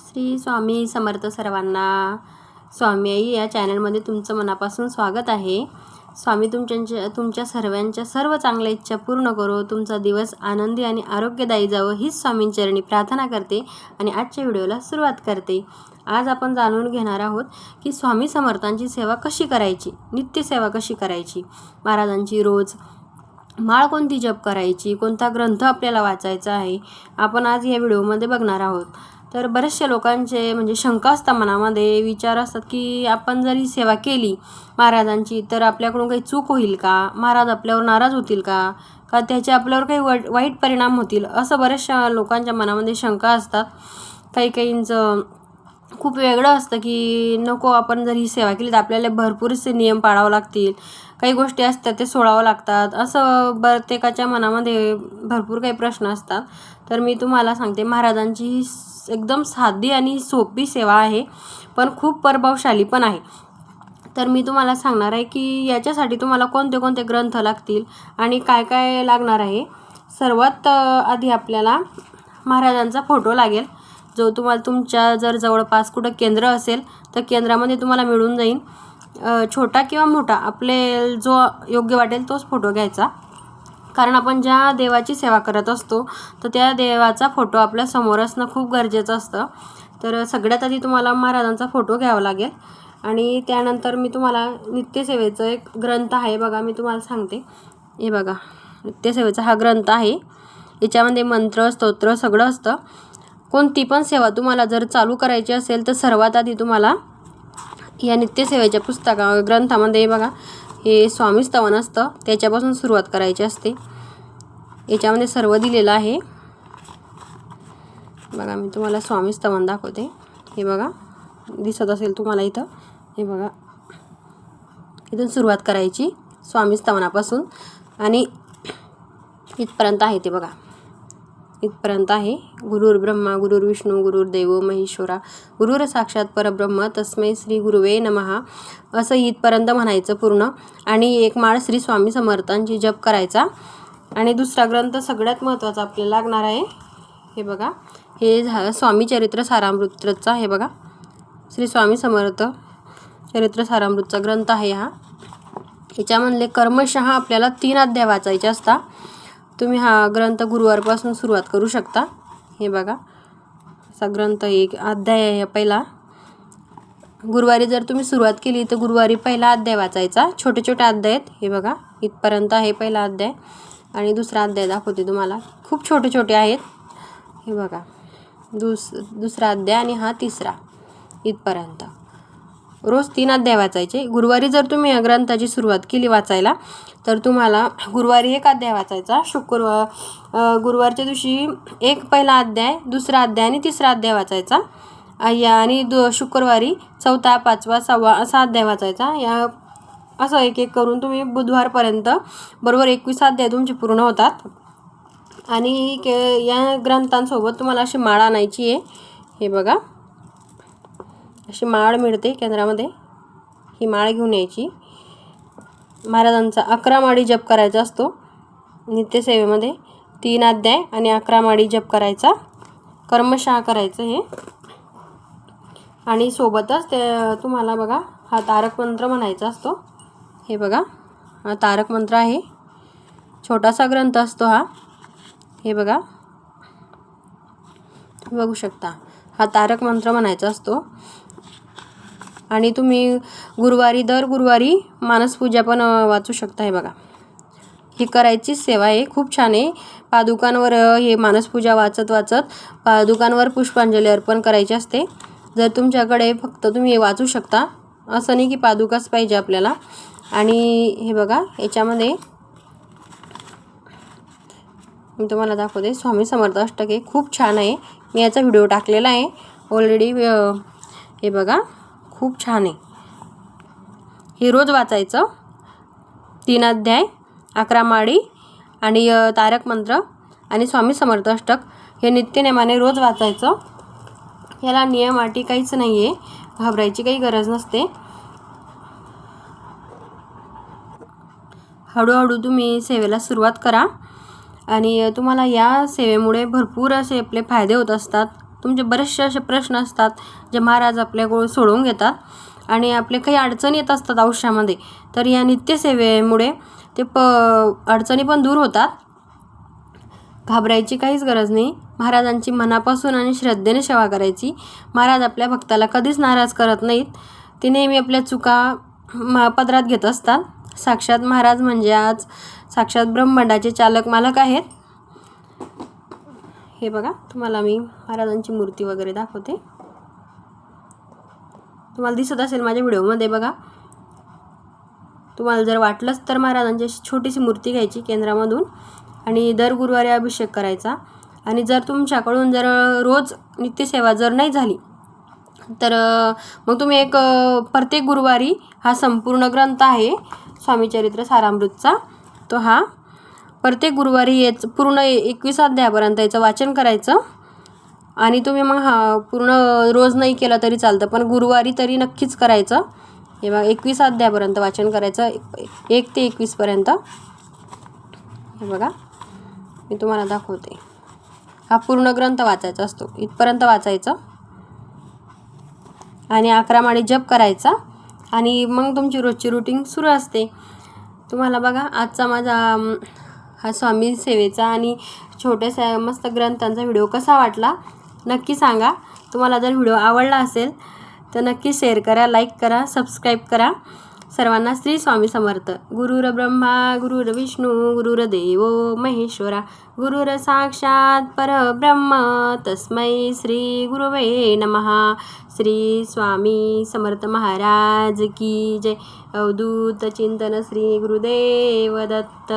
श्री स्वामी समर्थ सर्वांना. स्वामी आई या चॅनलमध्ये तुमचं मनापासून स्वागत आहे. स्वामी तुमच्या तुमच्या सर्वांच्या सर्व चांगल्या इच्छा पूर्ण करो. तुमचा दिवस आनंदी आणि आरोग्यदायी जावं हीच स्वामींचरणी प्रार्थना करते आणि आजच्या व्हिडिओला सुरुवात करते. आज आपण जाणून घेणार आहोत की स्वामी समर्थांची सेवा कशी करायची नित्यसेवा कशी करायची? महाराजांची रोज माळ कोणती जप करायची? कोणता ग्रंथ आपल्याला वाचायचा आहे? आपण आज या व्हिडिओमध्ये बघणार आहोत. तर बरेचशा लोकांचे म्हणजे शंका असतात मनामध्ये विचार असतात की आपण जर ही सेवा केली महाराजांची तर आपल्याकडून काही चूक होईल का? महाराज आपल्यावर नाराज होतील का? का त्याचे आपल्यावर काही वाईट वाईट परिणाम होतील? असं बऱ्याचशा लोकांच्या मनामध्ये शंका असतात. काही काहींचं खूप वेगळं असतं की नको आपण जर ही सेवा केली तर आपल्याला भरपूरसे नियम पाळावं लागतील. काही गोष्टी असतात ते सोडावं लागतात. असं प्रत्येकाच्या मनामध्ये भरपूर काही प्रश्न असतात. तर मी तुम्हाला सांगते महाराजांची ही एकदम साधी आणि सोपी सेवा आहे पण खूप प्रभावशाली पण आहे. तर मी तुम्हाला सांगणार आहे की याच्यासाठी तुम्हाला कोणते कोणते ग्रंथ लागतील आणि काय काय लागणार आहे. सर्वात आधी आपल्याला महाराजांचा फोटो लागेल. जो तुम्हाला तुमच्या जर जवळपास कुठं केंद्र असेल तर केंद्रामध्ये तुम्हाला मिळून जाईल. छोटा किंवा मोठा आपले जो योग्य वाटेल तोच फोटो घ्यायचा. कारण आपण ज्या देवाची सेवा करत असतो तर त्या देवाचा फोटो आपल्यासमोर असणं खूप गरजेचं असतं. तर सगळ्यात आधी तुम्हाला महाराजांचा फोटो घ्यावा लागेल. आणि त्यानंतर मी तुम्हाला नित्यसेवेचं एक ग्रंथ आहे बघा मी तुम्हाला सांगते. हे बघा नित्यसेवेचा हा ग्रंथ आहे. याच्यामध्ये मंत्र स्तोत्र सगळं असतं. कोणती पण सेवा तुम्हाला जर चालू करायची असेल तर सर्वात आधी तुम्हाला या नित्यसेवेच्या पुस्तका ग्रंथामध्ये बघा हे स्वामी स्तवन असतं त्याच्यापासून सुरुवात करायची असते. याच्यामध्ये सर्व दिलेलं आहे. बघा मी तुम्हाला स्वामी स्तवन दाखवते. हे बघा दिसत असेल तुम्हाला इथं. हे बघा इथून सुरुवात करायची स्वामी स्तवनापासून. आणि इथपर्यंत आहे ते बघा. इथपर्यंत आहे. गुरुर ब्रह्मा गुरुर विष्णू गुरुर देव महेश्वरा. गुरुर साक्षात परब्रह्म तस्मै श्री गुरुवे नमहा. असं इथपर्यंत म्हणायचं पूर्ण. आणि एक माळ श्री स्वामी समर्थांची जप करायचा. आणि दुसरा ग्रंथ सगळ्यात महत्त्वाचा आपल्याला लागणार आहे. हे बघा. हे झा स्वामी चरित्र सारामृतचा हे बघा. श्री स्वामी समर्थ चरित्र सारामृतचा ग्रंथ आहे हा. याच्यामधले कर्मशः आपल्याला तीन अध्याय वाचायचे असतात तुम्ही हा ग्रंथ गुरुवारपासून सुरुवात करू शकता. हे बघा. असा ग्रंथ एक अध्याय आहे पहिला. गुरुवारी जर तुम्ही सुरुवात केली तर गुरुवारी पहिला अध्याय वाचायचा. छोटे छोटे अध्याय आहेत. हे बघा. इथपर्यंत आहे पहिला अध्याय. आणि दुसरा अध्याय दाखवते तुम्हाला. खूप छोटे छोटे आहेत. हे बघा. दुस दुसरा अध्याय आणि हा तिसरा. इथपर्यंत. रोज तीन अध्याय वाचायचे. गुरुवारी जर तुम्ही या ग्रंथाची सुरुवात केली वाचायला तर तुम्हाला गुरुवारी एक अध्याय वाचायचा शुक्रवार गुरुवारच्या दिवशी एक पहिला अध्याय दुसरा अध्याय आणि तिसरा अध्याय वाचायचा. या आणि दु शुक्रवारी चौथा पाचवा सहावा असा अध्याय वाचायचा. या असं एक एक करून तुम्ही बुधवारपर्यंत बरोबर एकवीस अध्याय तुमचे पूर्ण होतात. आणि के या ग्रंथांसोबत तुम्हाला अशी माळ आणायची आहे. हे बघा. अशी माळ मिळते केंद्रामध्ये. ही माळ घेऊन यायची. महाराजांचा अकरा माळी जप करायचा असतो. नित्यसेवेमध्ये तीन अध्याय आणि अकरा माळी जप करायचा. कर्मशहा करायचं हे. आणि सोबतच ते तुम्हाला बघा हा तारक मंत्र म्हणायचा असतो. हे बघा हा तारक मंत्र आहे. छोटासा ग्रंथ असतो हा. हे बघा. बघू शकता. हा तारक मंत्र म्हणायचा असतो. आणि तुम्ही गुरुवारी दर गुरुवारी मानसपूजा पण वाचू शकता हे बघा. ही करायची सेवा आहे खूप छान आहे. पादुकांवर हे मानसपूजा वाचत वाचत पादुकांवर पुष्पांजली अर्पण करायची असते. जर तुमच्याकडे फक्त तुम्ही हे वाचू शकता असं नाही की पादुकाच पाहिजे आपल्याला. आणि हे बघा याच्यामध्ये मी तुम्हाला दाखवते स्वामी समर्थ अष्टक हे खूप छान आहे. मी याचा व्हिडिओ टाकलेला आहे. ऑलरेडी हे बघा. खूप छान आहे. हे रोज वाचायचं. तीन अध्याय अकरा माळी आणि तारक मंत्र आणि स्वामी समर्थ अष्टक हे नित्यनेमाने रोज वाचायचं. याला नियम अटी काहीच नाही आहे घाबरायची काही गरज नसते. हळूहळू तुम्ही सेवेला सुरुवात करा आणि तुम्हाला या सेवेमुळे भरपूर असे आपले फायदे होत असतात. तुमचे बरेचसे असे प्रश्न असतात जे महाराज आपल्याकडून सोडवून घेतात आणि आपले काही अडचणी येत असतात आयुष्यामध्ये तर या नित्यसेवेमुळे ते प अडचणी पण दूर होतात. घाबरायची काहीच गरज नाही. महाराजांची मनापासून आणि श्रद्धेने सेवा करायची. महाराज आपल्या भक्ताला कधीच नाराज करत नाहीत. ते नेहमी आपल्या चुका म पदरात घेत असतात. साक्षात महाराज म्हणजे आज साक्षात ब्रह्मांडाचे चालक मालक आहेत. हे बघा तुम्हाला मी महाराजांची मूर्ती वगैरे दाखवते. तुम्हाला दिसत असेल माझ्या व्हिडिओमध्ये बघा. तुम्हाला जर वाटलंच तर महाराजांची अशी छोटीशी मूर्ती घ्यायची केंद्रामधून आणि दर गुरुवारी अभिषेक करायचा. आणि जर तुमच्याकडून जर रोज नित्यसेवा जर नाही झाली तर मग तुम्ही एक प्रत्येक गुरुवारी हा संपूर्ण ग्रंथ आहे स्वामीचरित्र सारामृतचा. तो हा प्रत्येक गुरुवारी याच पूर्ण एकवीस अध्यायापर्यंत याचं वाचन करायचं. आणि तुम्ही मग हा पूर्ण रोज नाही केलं तरी चालतं पण गुरुवारी तरी नक्कीच करायचं. हे बघा एकवीस अध्यायापर्यंत वाचन करायचं एक- एक ते एकवीसपर्यंत हे बघा मी तुम्हाला दाखवते. हा पूर्ण ग्रंथ वाचायचा असतो इथपर्यंत वाचायचं. आणि अकरा माळी जप करायचा. आणि मग तुमची रोजची रुटीन सुरू असते. तुम्हाला बघा आजचा माझा हा स्वामी सेवेचा आणि छोट्याशा मस्त ग्रंथांचा व्हिडिओ कसा वाटला नक्की सांगा. तुम्हाला जर व्हिडिओ आवडला असेल तर नक्की शेअर करा लाईक करा सबस्क्राईब करा. सर्वांना श्री स्वामी समर्थ. गुरुर ब्रह्मा गुरुर विष्णू गुरुर देवो महेश्वरा गुरुर साक्षात परब्रह्म. तस्मै श्री गुरुवे नमः. श्री स्वामी समर्थ महाराज की जय. अवधूत चिंतन श्री गुरुदेव दत्त.